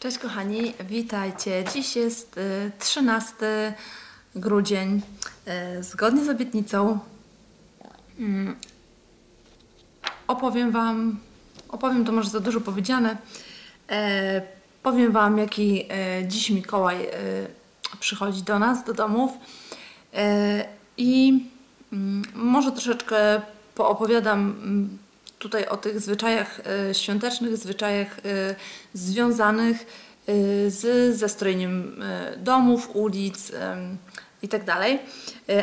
Cześć kochani, witajcie. Dziś jest y, 13 grudzień. Y, Zgodnie z obietnicą mm, opowiem Wam, opowiem to może za dużo powiedziane, e, powiem Wam jaki e, dziś Mikołaj e, przychodzi do nas, do domów i mm, może troszeczkę poopowiadam mm, tutaj o tych zwyczajach e, świątecznych, zwyczajach e, związanych e, z zestrojeniem e, domów, ulic em, i tak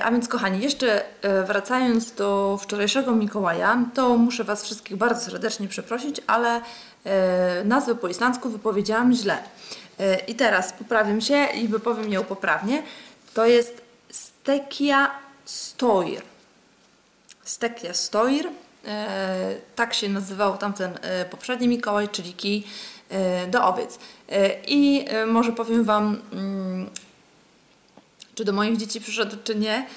A więc kochani, jeszcze wracając do wczorajszego Mikołaja, to muszę Was wszystkich bardzo serdecznie przeprosić, ale nazwę po islandzku wypowiedziałam źle. I teraz poprawię się i wypowiem ją poprawnie. To jest Stekia Stoir. Stekia Stoir. E, tak się nazywał tamten e, poprzedni Mikołaj, czyli kij e, do owiec. I może powiem Wam, mm, czy do moich dzieci przyszedł, czy nie.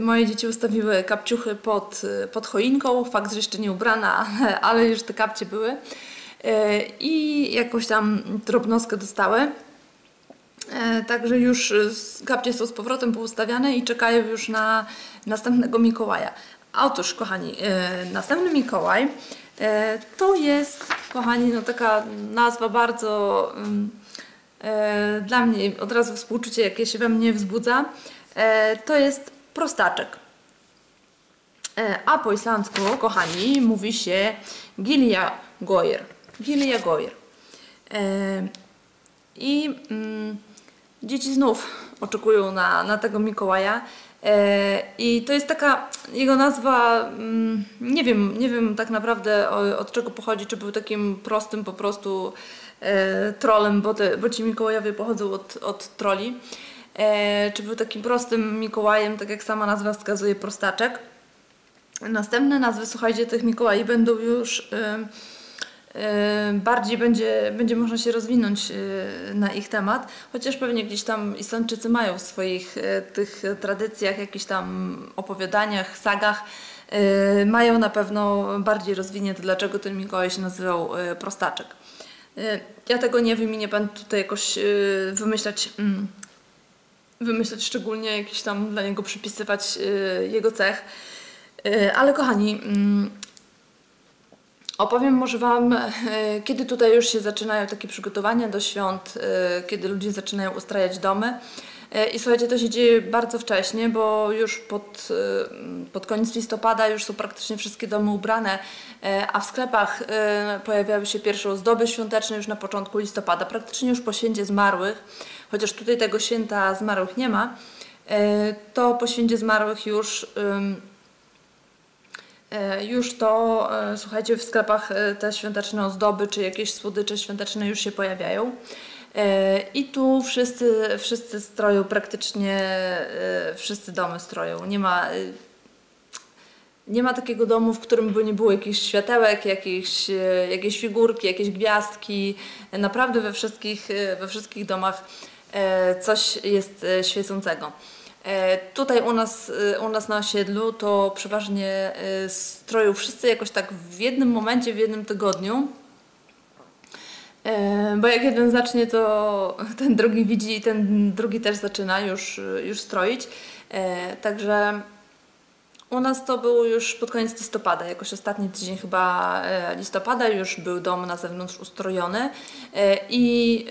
Moje dzieci ustawiły kapciuchy pod, pod choinką, fakt, że jeszcze nie ubrana, ale, już te kapcie były. I jakoś tam drobnoskę dostały. Także już kapcie są z powrotem poustawiane i czekają już na następnego Mikołaja. Otóż, kochani, e, następny Mikołaj e, to jest, kochani, no taka nazwa bardzo mm, e, dla mnie od razu współczucie, jakie się we mnie wzbudza. To jest prostaczek. A po islandzku, kochani, mówi się Gilia Goir. Gilia. E, I mm, dzieci znów oczekują na, na tego Mikołaja. E, I to jest taka jego nazwa, mm, nie wiem, nie wiem tak naprawdę od czego pochodzi, czy był takim prostym po prostu e, trolem, bo, te, bo ci Mikołajowie pochodzą od, od troli. E, czy był takim prostym Mikołajem, tak jak sama nazwa wskazuje, prostaczek. Następne nazwy, słuchajcie, tych Mikołai będą już bardziej będzie, będzie można się rozwinąć e, na ich temat, chociaż pewnie gdzieś tam Islandczycy mają w swoich e, tych tradycjach, jakichś tam opowiadaniach, sagach, e, mają na pewno bardziej rozwinięte, dlaczego ten Mikołaj się nazywał prostaczek. Ja tego nie wiem i nie będę tutaj jakoś wymyślać mm, wymyślać szczególnie jakiś tam dla niego przypisywać y, jego cech. Y, ale kochani, mm, opowiem może Wam, y, kiedy tutaj już się zaczynają takie przygotowania do świąt, y, kiedy ludzie zaczynają ustrajać domy. Y, I słuchajcie, to się dzieje bardzo wcześnie, bo już pod, pod koniec listopada już są praktycznie wszystkie domy ubrane, a w sklepach pojawiały się pierwsze ozdoby świąteczne już na początku listopada, praktycznie już po święcie zmarłych, chociaż tutaj tego święta zmarłych nie ma, to po święcie zmarłych już E, Już to, e, słuchajcie, w sklepach e, te świąteczne ozdoby czy jakieś słodycze świąteczne już się pojawiają. E, I tu wszyscy, wszyscy stroją praktycznie, e, wszyscy domy stroją. Nie ma, e, nie ma takiego domu, w którym by nie było jakichś światełek, jakichś, e, jakieś figurki, jakieś gwiazdki. E, Naprawdę we wszystkich, e, we wszystkich domach e, coś jest e, świecącego. E, Tutaj u nas, e, u nas na osiedlu to przeważnie e, stroją wszyscy jakoś tak w jednym momencie, w jednym tygodniu. Bo jak jeden zacznie, to ten drugi widzi i ten drugi też zaczyna już, już stroić. Także u nas to było już pod koniec listopada, jakoś ostatni tydzień chyba listopada już był dom na zewnątrz ustrojony i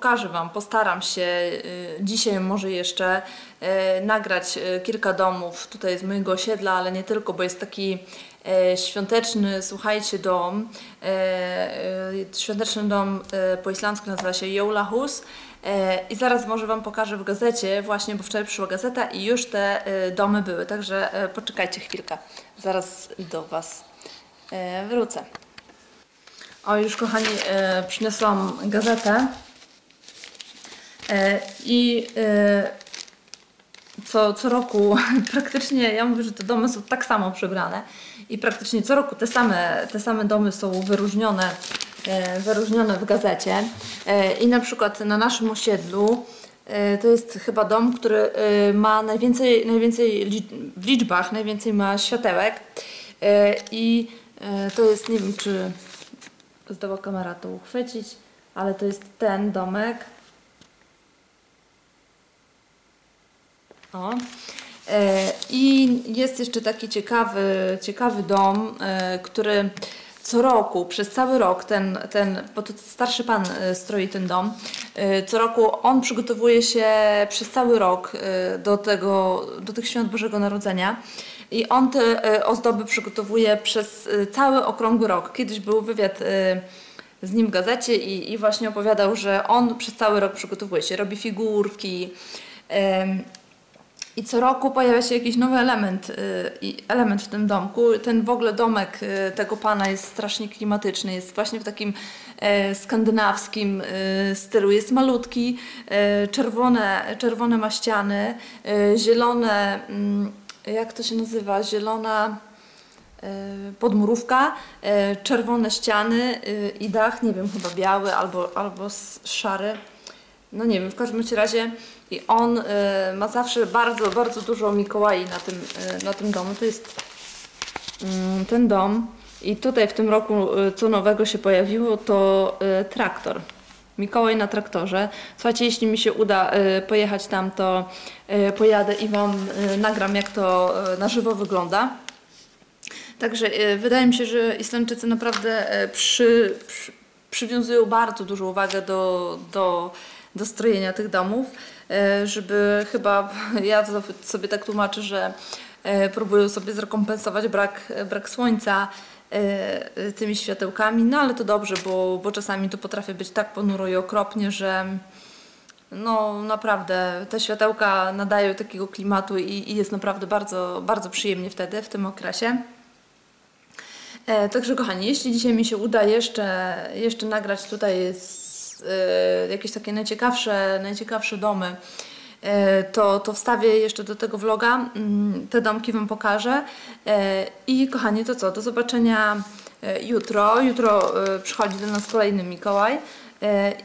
pokażę Wam, postaram się y, dzisiaj może jeszcze y, nagrać y, kilka domów tutaj z mojego osiedla, ale nie tylko, bo jest taki świąteczny, słuchajcie, dom. Świąteczny dom po islandzku nazywa się Jólahus i zaraz może Wam pokażę w gazecie właśnie, bo wczoraj przyszła gazeta i już te domy były, także poczekajcie chwilkę, zaraz do Was wrócę. O, już kochani, przyniosłam gazetę. E, I e, co, co roku praktycznie, ja mówię, że te domy są tak samo przebrane i praktycznie co roku te same, te same domy są wyróżnione, e, wyróżnione w gazecie. I na przykład na naszym osiedlu to jest chyba dom, który ma najwięcej, najwięcej w liczbach, najwięcej ma światełek. I to jest, nie wiem czy zdoła kamera to uchwycić, ale to jest ten domek. O. E, I jest jeszcze taki ciekawy, ciekawy dom, e, który co roku, przez cały rok, ten, ten, bo to starszy pan e, stroi ten dom, co roku on przygotowuje się przez cały rok do, tego, do tych świąt Bożego Narodzenia. I on te ozdoby przygotowuje przez cały okrągły rok. Kiedyś był wywiad z nim w gazecie i, i właśnie opowiadał, że on przez cały rok przygotowuje się, robi figurki, i co roku pojawia się jakiś nowy element, y, element w tym domku. Ten w ogóle domek y, tego pana jest strasznie klimatyczny, jest właśnie w takim e, skandynawskim y, stylu. Jest malutki, e, czerwone, czerwone ma ściany, e, zielone, mm, jak to się nazywa, zielona podmurówka, czerwone ściany i dach, nie wiem, chyba biały albo, albo szary. No nie wiem, w każdym razie i on y, ma zawsze bardzo, bardzo dużo Mikołai na tym, y, na tym domu. To jest y, ten dom. I tutaj w tym roku y, co nowego się pojawiło, to y, traktor. Mikołaj na traktorze. Słuchajcie, jeśli mi się uda y, pojechać tam, to pojadę i Wam nagram, jak to na żywo wygląda. Także wydaje mi się, że Islandczycy naprawdę przy, przy, przywiązują bardzo dużą uwagę do, do, do strojenia tych domów. E, żeby chyba, ja sobie tak tłumaczę, że e, próbują sobie zrekompensować brak, brak słońca e, tymi światełkami, no ale to dobrze, bo, bo czasami to potrafi być tak ponuro i okropnie, że no naprawdę te światełka nadają takiego klimatu i, i jest naprawdę bardzo, bardzo przyjemnie wtedy, w tym okresie. Także kochani, jeśli dzisiaj mi się uda jeszcze, jeszcze nagrać tutaj z jakieś takie najciekawsze, najciekawsze domy, e, to, to wstawię jeszcze do tego vloga. Mm, te domki Wam pokażę. E, I kochani, to co? Do zobaczenia jutro. Jutro przychodzi do nas kolejny Mikołaj.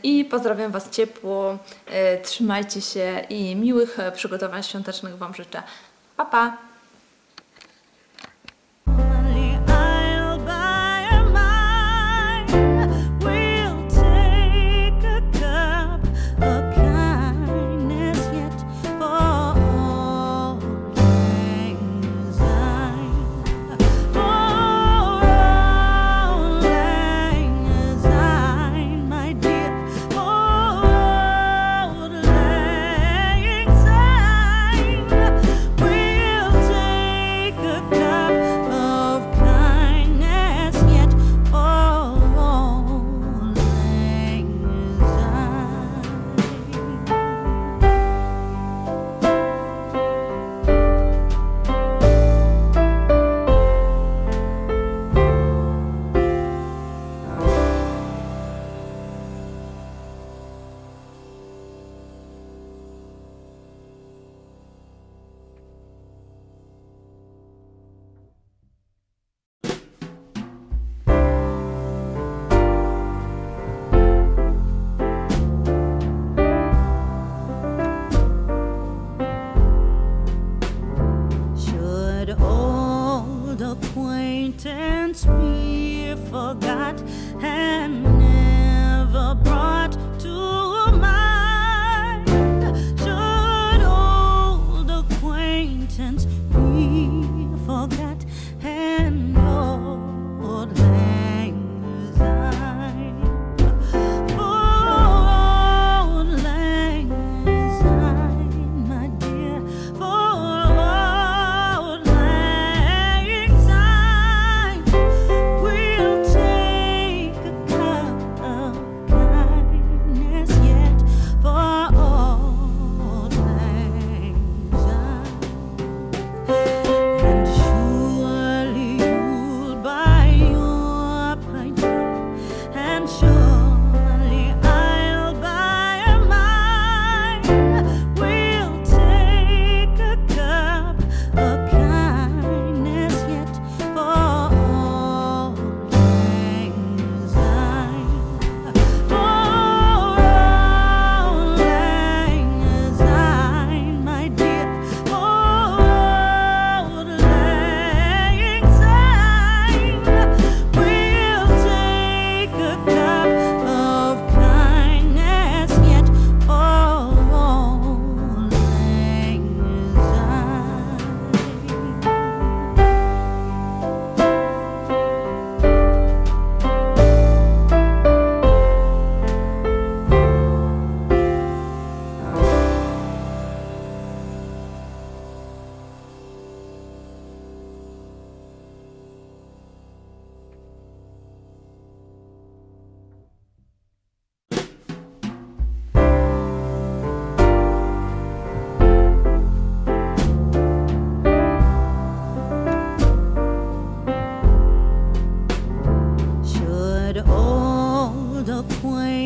I pozdrawiam Was ciepło, trzymajcie się i miłych przygotowań świątecznych Wam życzę. Pa, pa!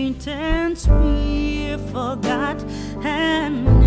Acquaintance be forgot and